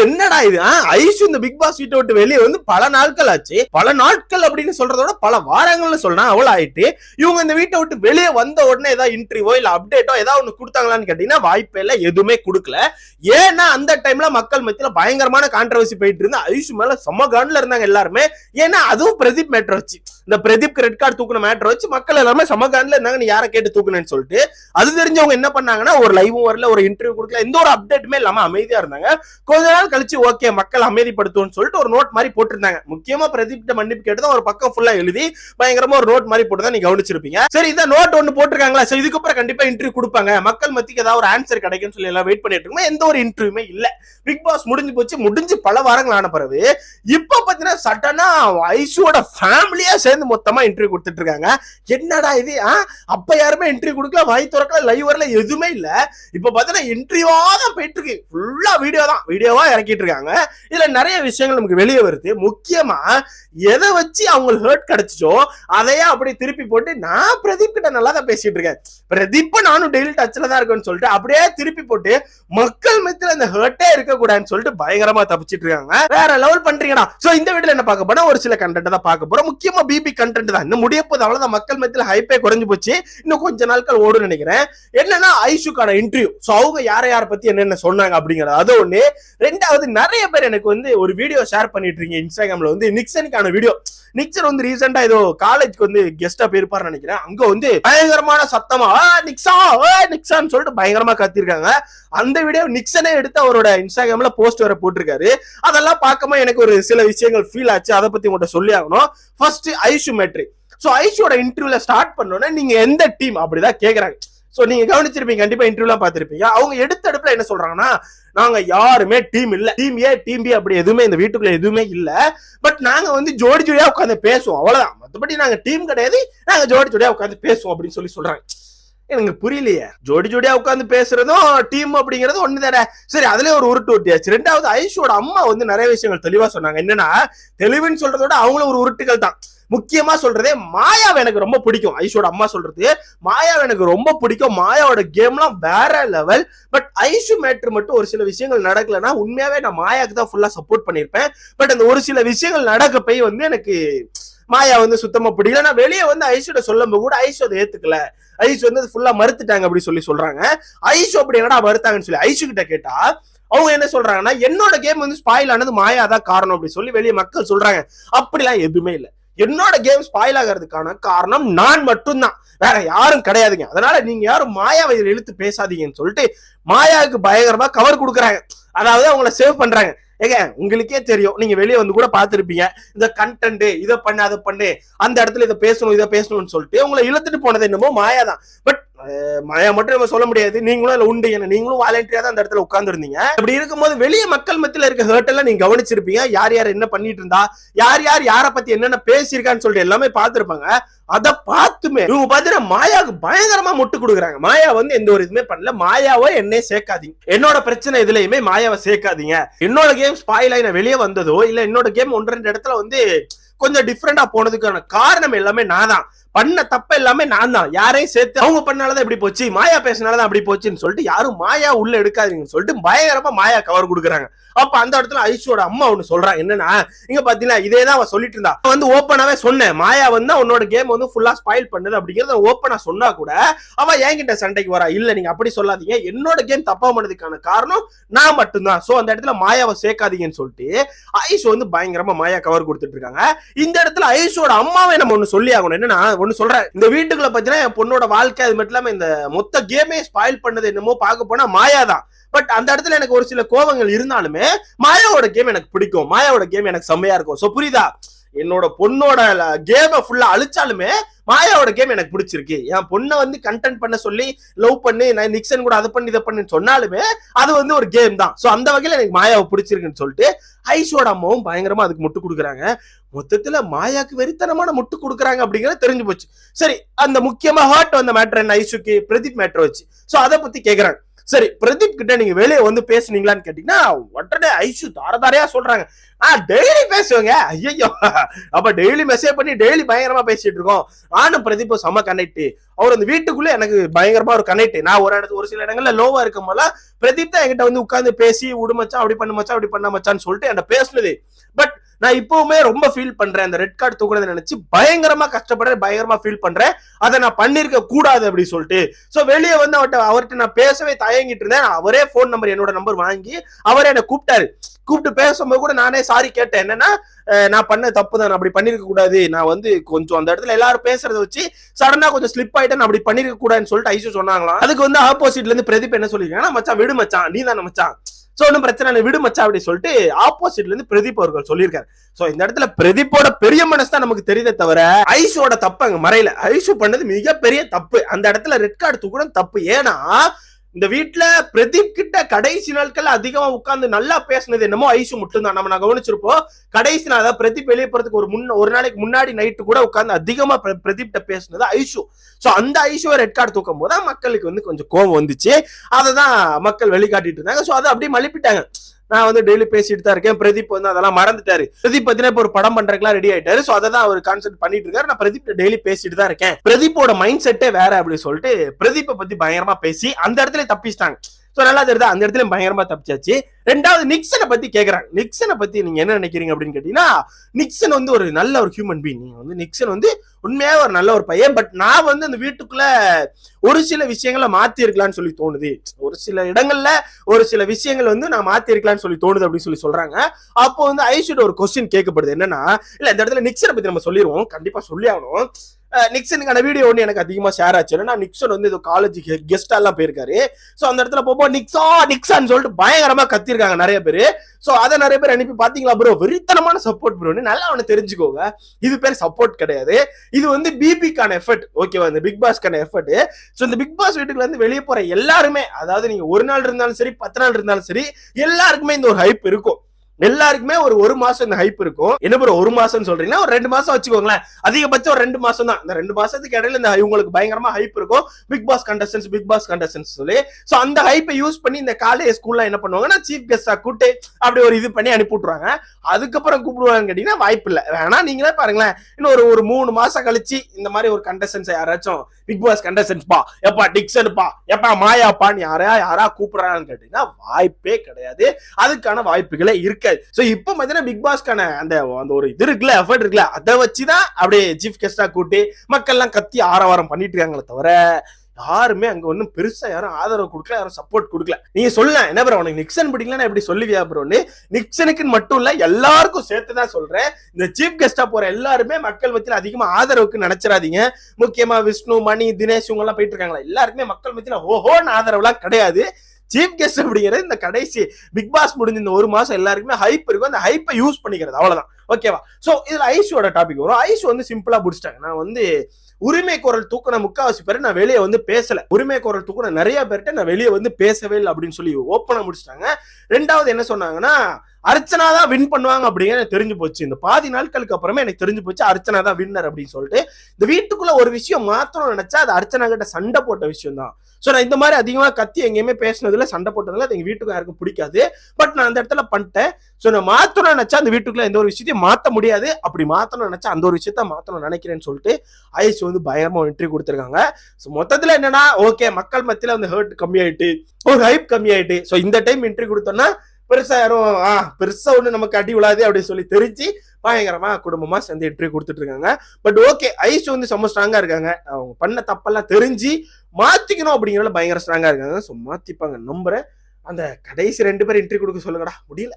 என்னடா இது? ஐஷு இந்த பிக் பாஸ் வீட்டை விட்டு வெளியே வந்து பல நாட்கள் ஆச்சு. பல நாட்கள் அப்படின்னு சொல்றதோட பல வாரங்கள்னு சொல்லலாம் அவ்வளவு ஆயிட்டு இவங்க இந்த வீட்டை விட்டு வெளியே வந்த உடனே ஏதாவது இன்டர்வியூ இல்ல அப்டேட்டோ ஏதாவது ஒண்ணு கொடுத்தாங்களான்னு கேட்டீங்கன்னா வாய்ப்பே இல்ல எதுவுமே கொடுக்கல. ஏன்னா அந்த டைம்ல மக்கள் மத்தியில பயங்கரமான கான்ட்ரவர்சி போயிட்டு இருந்து ஐஷு மேல செம்ம கான்ல இருந்தாங்க எல்லாருமே. ஏன்னா அதுவும் பிரதீப் மேட்டர் வச்சு இந்த பிரதீப் கிரெட் கார்டு தூக்குன மேட்டர் வச்சு மக்கள் எல்லாருமே செம்ம கான்ல இருந்தாங்க நீ யாரை கேட்டு தூக்குனேன்னு சொல்லிட்டு. அது தெரிஞ்சவங்க என்ன பண்ணாங்கன்னா ஒரு லைவும் வரல ஒரு இன்டர்வியூ கொடுக்கல எந்த ஒரு அப்டேட்டுமே இல்லாம அமைதியா இருந்தாங்க. கொஞ்ச நாள் கழிச்சு ஓகே மக்கள் அமைதிப்படுத்துவோம்னு சொல்லிட்டு ஒரு நோட் மாதிரி போட்டிருந்தாங்க. முக்கியமா பிரதீப் மன்னிப்பு கேட்டு ஒரு பக்கம் ஃபுல்லா எழுதி பயங்கரமா ஒரு நோட் மாதிரி போட்டு தான் நீங்க கவனிச்சிருப்பீங்க. சரி இந்த நோட் ஒன்னு போட்டிருக்காங்களா? சரி இதுக்கப்புறம் கண்டிப்பா இன்டர்வியூ கொடுப்பாங்க. மக்கள் மத்திக்கு ஏதாவது ஒரு ஆன்சர் கிடைக்கும்னு சொல்லி எல்லாம் வெயிட் பண்ணிட்டு இருக்கோம் எந்த ஒரு இன்டர்வியூமே இல்ல. பிக் பாஸ் முடிஞ்சு போச்சு முடிஞ்சு பல வாரங்கள் ஆன பிறகு இப்ப பாத்தீங்கன்னா சட்டனா ஐஷுவோட ஃபேமிலியா சேர்ந்து மொத்தமா இன்டர்வியூ கொடுத்துட்டு இருக்காங்க. என்னடா இது? அப்ப யாருமே இன்டர்வியூ கொடுக்கல வாய் திறக்கல லைவ் வரல எதுவுமே இல்ல. இப்ப பாத்தீங்கன்னா இன்டர்வியூவா தான் போயிட்டு இருக்கு. ஃபுல்லா வீடியோ தான். வீடியோவா இறக்கிட்டு இருக்காங்க இதுல நிறைய விஷயங்கள் நமக்கு வெளியே வருது. முக்கியமா எதை வச்சு அவங்களுக்கு ஹர்ட் கிடைச்சிச்சோ அதையே அப்படியே திருப்பி போட்டு நான் பிரதீப் கிட்ட நல்லா தான் பேசிட்டு இருக்கேன். பிரதீப் நானும் டெய்லி டச்ல தான் இருக்கேன்னு சொல்லிட்டு அப்படியே திருப்பி போட்டு மக்கள் மத்தியில் அந்த ஹர்ட்டே இருக்க கூடாதுன்னு சொல்லிட்டு பயங்கரமா தப்பிச்சிட்டு இருக்காங்க. வேற லெவல் பண்றீங்கடா. சோ இந்த வீடியோல என்ன பார்க்க போனா ஒரு சில கண்டென்ட் தான் பார்க்க போறோம். முக்கியமா பிபி கண்டென்ட் தான். இன்னும் முடிய போது அவ்வளவுதான். மக்கள் மத்தியில் ஹைப்பே குறைஞ்சு போச்சு. இன்னும் கொஞ்ச நாட்கள் ஓடும் நினைக்கிறேன். என்னன்னா ஐஷுக்கான இன்டர்வியூ சோ அவங்க யார யார பத்தி என்னென்ன சொன்னாங்க அப்படிங்கிறது. அது ஒண்ணு. ரெண்டு ரெண்டாவது நிறைய பேர் எனக்கு வந்து ஒரு வீடியோ ஷேர் பண்ணிட்டு இருக்கீங்க இன்ஸ்டாகிராம்ல வந்து நிக்சனுக்கான வீடியோ நிக்சன் வந்து ரீசெண்டா ஏதோ காலேஜ்க்கு வந்து கெஸ்டா போயிருப்பாரு நினைக்கிறேன். அங்க வந்து பயங்கரமான சத்தமா நிக்ஸா நிக்ஸான்னு சொல்லிட்டு பயங்கரமா கத்திருக்காங்க. அந்த வீடியோ நிக்சனே எடுத்து அவரோட இன்ஸ்டாகிராம்ல போஸ்ட் வர போட்டிருக்காரு. அதெல்லாம் பார்க்கும்போது எனக்கு ஒரு சில விஷயங்கள் ஃபீல் ஆச்சு. அதை பத்தி உங்கள்கிட்ட சொல்லி ஆகணும். ஃபர்ஸ்ட் ஐஷு மேட்ரி சோ ஐஷோட இன்டர்வியூல ஸ்டார்ட் பண்ணோன்னே நீங்க எந்த டீம் அப்படிதான் கேக்குறாங்க. சோ நீங்க கவனிச்சிருப்பீங்க கண்டிப்பா இன்டர்வியூலாம் பார்த்துருப்பீங்க. அவங்க எடுத்த அடுப்புல என்ன சொல்றாங்கன்னா நாங்க யாருமே டீம் இல்ல. டீம் ஏ டீம் பி அப்படி எதுவுமே இந்த வீட்டுக்குள்ள எதுவுமே இல்ல. பட் நாங்க வந்து ஜோடி ஜோடியா உட்காந்து பேசுவோம். அவ்வளவுதான். மத்தபடி நாங்க டீம் கிடையாது. நாங்க ஜோடி ஜோடியா உட்காந்து பேசுவோம் அப்படின்னு சொல்லி சொல்றாங்க. எனக்கு புரியலையே. ஜோடி ஜோடியா உட்காந்து பேசுறதும் டீம் அப்படிங்கறது ஒண்ணு தானே சரி அதுலயே ஒரு உருட்டு ஒட்டியாச்சு. ரெண்டாவது ஐஷோட அம்மா வந்து நிறைய விஷயங்கள் தெளிவா சொன்னாங்க. என்னன்னா தெளிவுன்னு சொல்றத விட அவங்களும் ஒரு உருட்டுகள் தான். முக்கியமா சொல்றதே மாயாவை எனக்கு ரொம்ப பிடிக்கும். ஐஷோட அம்மா சொல்றது மாயாவை எனக்கு ரொம்ப பிடிக்கும். மாயாவோட கேம்லாம் வேற லெவல் பட் ஐஷு மேட்ரு மட்டும் ஒரு சில விஷயங்கள் நடக்கலன்னா உண்மையாவே நான் மாயாவுக்கு தான் ஃபுல்லா சப்போர்ட் பண்ணியிருப்பேன். பட் அந்த ஒரு சில விஷயங்கள் நடக்க போய் வந்து எனக்கு மாயா வந்து சுத்தமா பிடிக்கல. நான் வெளியே வந்து ஐஷோட சொல்லும்போது கூட ஐஷோ அதை ஏத்துக்கல. ஐஷு வந்து ஃபுல்லா மறுத்துட்டாங்க அப்படி சொல்லி சொல்றாங்க. ஐஷோ அப்படி என்னடா மறுத்தாங்கன்னு சொல்லி ஐஷு கிட்ட கேட்டா அவங்க என்ன சொல்றாங்கன்னா என்னோட கேம் வந்து ஸ்பாயில் ஆனது மாயா தான் காரணம் அப்படி சொல்லி வெளியே மக்கள் சொல்றாங்க. அப்படிலாம் எதுவுமே இல்லை. என்னோட கேம் ஸ்பாயில் ஆகிறதுக்கான காரணம் நான் மட்டும்தான். வேற யாரும் கிடையாதுங்க. அதனால நீங்க யாரும் மாயாவை இழுத்து பேசாதீங்கன்னு சொல்லிட்டு மாயாவுக்கு பயங்கரமா கவர் கொடுக்குறாங்க. அதாவது அவங்கள சேவ் பண்றாங்க. ஏங்க உங்களுக்கே தெரியும். நீங்க வெளியே வந்து கூட பார்த்திருப்பீங்க. இந்த கண்டென்ட் இதை பண்ணு அதை பண்ணு. அந்த இடத்துல இதை பேசணும் இதை பேசணும்னு சொல்லிட்டு உங்களை இழுத்துட்டு போனது என்னமோ மாயா தான் பட் மாயா மட்டும் நம்ம சொல்ல முடியாது. நீங்களும் அதுல உண்டு. என்ன நீங்களும் வாலண்டியா தான் அந்த இடத்துல உட்காந்துருந்தீங்க அப்படி இருக்கும்போது வெளியே மக்கள் மத்தியில இருக்க ஹேர்ட்டெல்லாம் எல்லாம் நீங்க கவனிச்சிருப்பீங்க. யார் யார் என்ன பண்ணிட்டு இருந்தா யார் யார் யாரை பத்தி என்னென்ன பேசியிருக்கான்னு சொல்லிட்டு எல்லாமே பார்த்திருப்பாங்க. அதை பார்த்துமே இவங்க பாத்தீங்கன்னா மாயாவுக்கு பயங்கரமா முட்டு கொடுக்குறாங்க. மாயா வந்து எந்த ஒரு இதுவுமே பண்ணல. மாயாவை என்னையே சேர்க்காதீங்க. என்னோட பிரச்சனை இதுலயுமே மாயாவை சேர்க்காதீங்க. என்னோட கேம் ஸ்பாயில் ஆகி நான் வெளியே வந்ததோ இல்ல என்னோட கேம் ஒன்று ரெண்டு இடத்துல வந்து கொஞ்சம் டிஃப்ரெண்டா போனதுக்கான காரணம் எல்லாமே நான் தான். பண்ண தப்ப எல்லாமே நான் தான். யாரையும் சேர்த்து அவங்க பண்ணாலதான் இப்படி போச்சு மாயா பேசினாலதான் அப்படி போச்சுன்னு சொல்லிட்டு யாரும் மாயா உள்ள எடுக்காதீங்கன்னு சொல்லிட்டு பயங்கரமா மாயா கவர் கொடுக்குறாங்க. அப்ப அந்த இடத்துல ஐஷோட அம்மா ஒண்ணு சொல்றான் என்னன்னா இங்க பாத்தீங்கன்னா இதே தான் அவ சொல்லிட்டு இருந்தா. வந்து ஓப்பனாவே சொன்னேன். மாயா வந்து உன்னோட கேம் வந்து ஃபுல்லா ஸ்பாயில் பண்ணுது அப்படிங்கறத ஓப்பனா சொன்னா கூட அவ என்கிட்ட சண்டைக்கு வரா. இல்ல நீங்க அப்படி சொல்லாதீங்க. என்னோட கேம் தப்பா பண்ணதுக்கான காரணம் நான் மட்டும்தான். சோ அந்த இடத்துல மாயாவை சேர்க்காதீங்கன்னு சொல்லிட்டு ஐஷ் வந்து பயங்கரமா மாயா கவர் கொடுத்துட்டு இருக்காங்க. இந்த இடத்துல ஐஷோட அம்மாவை நம்ம ஒண்ணு சொல்லி ஆகணும் என்னன்னா பொண்ணு சொல்றேன் இந்த வீட்டுக்குள்ள பாத்தீங்கன்னா என் பொண்ணோட வாழ்க்கை அது மட்டும் இல்லாம இந்த மொத்த கேமே ஸ்பாயில் பண்ணது என்னமோ பார்க்க போனா மாயா தான். பட் அந்த இடத்துல எனக்கு ஒரு சில கோபங்கள் இருந்தாலுமே மாயாவோட கேம் எனக்கு பிடிக்கும். மாயாவோட கேம் எனக்கு செம்மையா இருக்கும். சோ புரியுதா? என்னோட பொண்ணோட கேமை ஃபுல்லா அழிச்சாலுமே மாயாவோட கேம் எனக்கு பிடிச்சிருக்கு. என் பொண்ணை வந்து கண்டென்ட் பண்ண சொல்லி லவ் பண்ணி நான் நிக்சன் கூட அதை பண்ணி இதை பண்ணுன்னு சொன்னாலுமே அது வந்து ஒரு கேம் தான். ஸோ அந்த வகையில் எனக்கு மாயாவை பிடிச்சிருக்குன்னு சொல்லிட்டு ஐஷோட அம்மாவும் பயங்கரமா அதுக்கு முட்டு கொடுக்குறாங்க. மொத்தத்துல மாயாக்கு வெறித்தனமான முட்டு கொடுக்குறாங்க அப்படிங்கிறத தெரிஞ்சு போச்சு. சரி அந்த முக்கியமா ஹார்ட் வந்த மேட்ரு என்ன? ஐஷுக்கு பிரதீப் மேட்ரு வச்சு. ஸோ அதை பத்தி கேக்குறாங்க. சரி பிரதீப் கிட்ட நீங்க வெளியே வந்து பேசுனீங்களான்னு கேட்டீங்கன்னா உடனே ஐஷு தாரதாரையா சொல்றாங்க. ஆஹ் டெய்லி பேசுவேங்க. ஐயோ அப்ப டெய்லி மெசேஜ் பண்ணி டெய்லி பயங்கரமா பேசிட்டு இருக்கோம். நானும் பிரதீப் செம கனெக்ட் அவர் அந்த வீட்டுக்குள்ள எனக்கு பயங்கரமா ஒரு கனெக்ட் நான் ஒரு இடத்துல ஒரு சில இடங்கள்ல லோவா இருக்கும் போல பிரதீப் தான் என்கிட்ட வந்து உட்காந்து பேசி உடுமச்சா அப்படி பண்ண மச்சா அப்படி பண்ண மச்சான்னு சொல்லிட்டு என்கிட்ட பேசுனது. பட் நான் இப்பவுமே ரொம்ப ஃபீல் பண்றேன். அந்த ரெட் கார்டு தூக்குறதை நினைச்சு பயங்கரமா கஷ்டப்படுறேன் பயங்கரமா ஃபீல் பண்றேன். அதை நான் பண்ணிருக்க கூடாது அப்படின்னு சொல்லிட்டு. சோ வெளியே வந்து அவர்கிட்ட அவர்கிட்ட நான் பேசவே தயங்கிட்டு இருந்தேன். அவரே ஃபோன் நம்பர் என்னோட நம்பர் வாங்கி அவரே என்னை கூப்பிட்டாரு. கூப்பிட்டு பேசும்போது கூட நானே சாரி கேட்டேன். என்னன்னா நான் பண்ண தப்பு தான். நான் அப்படி பண்ணிருக்க கூடாது. நான் வந்து கொஞ்சம் அந்த இடத்துல எல்லாரும் பேசுறத வச்சு சடனா கொஞ்சம் ஸ்லிப் ஆயிட்டேன். நான் அப்படி பண்ணிருக்க கூடாதுன்னு சொல்லிட்டு ஐசு சொன்னாங்களாம். அதுக்கு வந்து ஆப்போசிட்ல இருந்து பிரதீப் என்ன சொல்லிருக்காங்கன்னா மச்சான் விடு மச்சான். நீ தானே மச்சான். சோ ஒன்றும் பிரச்சனை இல்லை. விடு மச்சான் சொல்லிட்டு ஆப்போசிட்ல இருந்து பிரதீப் அவர்கள் சொல்லியிருக்காரு. சோ இந்த இடத்துல பிரதீப்போட பெரிய மனசு தான் நமக்கு தெரியுதே தவிர ஐஷோட தப்பு அங்க மறையல. ஐஷு பண்ணது மிகப்பெரிய தப்பு. அந்த இடத்துல ரெட் கார்டு தூக்கணும் தப்பு. ஏன்னா இந்த வீட்ல பிரதீப் கிட்ட கடைசி நாட்கள் அதிகமா உட்கார்ந்து நல்லா பேசுனது என்னமோ ஐசு மட்டும்தான். நம்ம நான் கவனிச்சிருப்போம். கடைசி நாள் அதாவது பிரதீப் வெளியே போறதுக்கு ஒரு முன்ன ஒரு நாளைக்கு முன்னாடி நைட்டு கூட உட்கார்ந்து அதிகமா பிரதீப் கிட்ட பேசுனது ஐஷு. சோ அந்த ஐசுவை ரெட் கார்டு தூக்கும் போது மக்களுக்கு வந்து கொஞ்சம் கோவம் வந்துச்சு. அதை தான் மக்கள் வெளிக்காட்டிட்டு இருந்தாங்க. சோ அதை அப்படியே மலிப்பிட்டாங்க நான் வந்து டெய்லி பேசிட்டு தான் இருக்கேன். பிரதீப் வந்து அதெல்லாம் மறந்துட்டாரு. பிரதீப் பத்தினா இப்ப ஒரு படம் பண்றதுக்குலாம் ரெடி ஆயிட்டாரு. சோ அதை தான் அவர் கான்செப்ட் பண்ணிட்டு இருக்காரு. நான் பிரதீப் டெய்லி பேசிட்டு தான் இருக்கேன். பிரதீப்போட மைண்ட் செட்டே வேற அப்படின்னு சொல்லிட்டு பிரதீப்பை பத்தி பயங்கரமா பேசி அந்த இடத்துல தப்பிச்சிட்டாங்க. சோ நல்லா தெரியுது? அந்த இடத்துல பயங்கரமா தப்பிச்சாச்சு. ரெண்டாவது நிக்சனை பத்தி கேக்குறாங்க. நிக்சனை பத்தி நீங்க என்ன நினைக்கிறீங்க அப்படின்னு கேட்டீங்கன்னா நிக்சன் வந்து ஒரு நல்ல ஒரு ஹியூமன் பீங் நீங்க வந்து நிக்சன் வந்து உண்மையாக ஒரு நல்ல ஒரு பையன். பட் நான் வந்து அந்த வீட்டுக்குள்ள ஒரு சில விஷயங்களை மாத்தி இருக்கலாம்னு சொல்லி தோணுது. ஒரு சில இடங்கள்ல ஒரு சில விஷயங்கள் வந்து நான் மாத்தி இருக்கலாம்னு சொல்லி தோணுது அப்படின்னு சொல்லி சொல்றாங்க. அப்போ வந்து ஐஷுட ஒரு கொஸ்டின் கேட்கப்படுது. என்னன்னா இல்ல இந்த இடத்துல நிக்சனை பத்தி நம்ம சொல்லிடுவோம் கண்டிப்பா சொல்லி ஆகணும் நிக்சனுக்கான வீடியோ ஒன்று எனக்கு அதிகமாக ஷேர் ஆச்சு. ஏன்னா நிக்சன் வந்து இது காலேஜ் கெஸ்டாலாம் போயிருக்காரு. ஸோ அந்த இடத்துல போப்போ நிக்ஸா நிக்ஸான்னு சொல்லிட்டு பயங்கரமாக கத்திருக்காங்க நிறைய பேர். ஸோ அதை நிறைய பேர் அனுப்பி பார்த்தீங்களா ப்ரோ வெறித்தனமான சப்போர்ட் ப்ரோன்னு நல்லா அவனை தெரிஞ்சுக்கோங்க. இது பேர் சப்போர்ட் கிடையாது. இது வந்து பிபிக்கான எஃபர்ட் ஓகேவா இந்த பிக் பாஸ்க்கான எஃபர்ட் ஸோ இந்த பிக் பாஸ் வீட்டுக்குள்ள இருந்து வெளியே போகிற எல்லாருமே அதாவது நீங்கள் ஒரு நாள் இருந்தாலும் சரி பத்து நாள் இருந்தாலும் சரி எல்லாருக்குமே இந்த ஒரு ஹைப் இருக்கும். எல்லாருக்குமே ஒரு ஒரு மாசம் இந்த ஹைப் இருக்கும். என்ன ப்ரோ ஒரு மாசம் சொல்றீங்கன்னா ஒரு ரெண்டு மாசம் வச்சுக்கோங்களேன். அதிகபட்சம் ஒரு ரெண்டு மாசம் தான். இந்த ரெண்டு மாசத்துக்கு இடையில இந்த இவங்களுக்கு பயங்கரமா ஹைப் இருக்கும். Bigg Boss contestants Bigg Boss contestants சொல்லி. சோ அந்த ஹைப்பை யூஸ் பண்ணி இந்த காலேஜ் ஸ்கூல்ல என்ன பண்ணுவாங்கன்னா சீஃப் கெஸ்டா கூட்டு அப்படி ஒரு இது பண்ணி அனுப்பி விட்டுருவாங்க. அதுக்கப்புறம் கூப்பிடுவாங்க கேட்டீங்கன்னா வாய்ப்பு இல்லை. வேணா நீங்களே பாருங்களேன். இன்னும் ஒரு ஒரு மூணு மாசம் கழிச்சு இந்த மாதிரி ஒரு கண்டஸ்டன்ஸ் யாராச்சும் பிக் பாஸ் கண்டஸ்டன்ஸ் பா எப்பா டிக்சன் பா எப்பா மாயாப்பான்னு யாரையா யாரா கூப்பிடுறாங்கன்னு கேட்டீங்கன்னா வாய்ப்பே கிடையாது. அதுக்கான வாய்ப்புகளே இருக்காது. சோ இப்போ பார்த்தீங்கன்னா பிக் பாஸ்க்கான அந்த அந்த ஒரு இது இருக்குல்ல எஃபர்ட் இருக்குல்ல அதை வச்சுதான் அப்படியே சீஃப் கெஸ்டா கூட்டி மக்கள்லாம் கத்தி ஆரவாரம் பண்ணிட்டு இருக்காங்களே தவிர யாருமே அங்க ஒன்றும் பெருசா யாரும் ஆதரவு கொடுக்கல யாரும் சப்போர்ட் கொடுக்கல. நீங்க சொல்லலாம் என்ன ப்ரோ உனக்கு நிக்சன் பிடிக்கலன்னா எப்படி சொல்லுவியா ப்ரோன்னு நிக்சனுக்கு மட்டும் இல்ல எல்லாருக்கும் சேர்த்து தான் சொல்றேன். இந்த சீஃப் கெஸ்டா போற எல்லாருமே மக்கள் மத்தியில் அதிகமா ஆதரவுக்கு நினைச்சிடாதீங்க முக்கியமா விஷ்ணு மணி தினேஷ் இவங்க எல்லாம் போயிட்டு இருக்காங்களா? எல்லாருக்குமே மக்கள் மத்தியில ஓஹோன்னு ஆதரவுலாம் கிடையாது. சீஃப் கெஸ்ட் அப்படிங்கிறது இந்த கடைசி பிக் பாஸ் முடிஞ்ச இந்த ஒரு மாசம் எல்லாருக்குமே ஹைப் இருக்கும். அந்த ஹைப்பை யூஸ் பண்ணிக்கிறது. அவ்வளவுதான். ஓகேவா சோ இதுல ஐசியோட டாபிக் வரும். ஐஷு வந்து சிம்பிளா பிடிச்சிட்டாங்க நான் வந்து உரிமை குரல் தூக்கின முக்காவாசி பேர் நான் வெளியே வந்து பேசல. உரிமை குரல் தூக்கின நிறைய பேர்கிட்ட நான் வெளியே வந்து பேசவே இல்லை அப்படின்னு சொல்லி ஓப்பனா முடிச்சிட்டாங்க. ரெண்டாவது என்ன சொன்னாங்கன்னா அர்ச்சனா தான் வின் பண்ணுவாங்க அப்படிங்கிற எனக்கு தெரிஞ்சு போச்சு. இந்த பாதி நாட்களுக்கு அப்புறமே எனக்கு தெரிஞ்சு போச்சு அர்ச்சனா தான் வின்னர் அப்படின்னு சொல்லிட்டு. இந்த வீட்டுக்குள்ள ஒரு விஷயம் மாத்திரம் நினைச்சா அது அர்ச்சனா கிட்ட சண்டை போட்ட விஷயம் தான் ஸோ நான் இந்த மாதிரி அதிகமாக கத்தி எங்கேயுமே பேசினதுல சண்டை போட்டதுல அது எங்க வீட்டுக்கு யாருக்கும் பிடிக்காது. பட் நான் அந்த இடத்துல பண்ணிட்டேன். ஸோ நான் மாத்தணும்னு நினைச்சா அந்த வீட்டுக்குள்ள எந்த ஒரு விஷயத்தையும் மாற்ற முடியாது. அப்படி மாத்தணும்னு நினைச்சா அந்த ஒரு விஷயத்த மாத்தணும்னு நினைக்கிறேன்னு சொல்லிட்டு ஐஸ் வந்து பயங்கரமா என்ட்ரி கொடுத்துருக்காங்க. ஸோ மொத்தத்துல என்னன்னா ஓகே மக்கள் மத்தியில வந்து ஹர்ட் கம்மியாயிட்டு ஒரு ஹைப் கம்மியாயிட்டு. ஸோ இந்த டைம் என்ட்ரி கொடுத்தோன்னா பெருசா யாரும் ஆ பெருசா ஒண்ணு நமக்கு அடி விழாது அப்படின்னு சொல்லி தெரிஞ்சு பயங்கரமா குடும்பமா சேர்ந்து என்ட்ரி கொடுத்துட்டு இருக்காங்க பட் ஓகே ஐஸ் வந்து செம்ம ஸ்ட்ராங்கா இருக்காங்க. அவங்க பண்ண தப்பெல்லாம் தெரிஞ்சு மாத்திக்கணும் அப்படிங்கறதுல பயங்கர ஸ்ட்ராங்கா இருக்காங்க. ஸோ மாத்திப்பாங்க நம்புறேன். அந்த கடைசி ரெண்டு பேரும் இன்டர்வியூ கொடுக்க சொல்லுங்கடா. முடியல.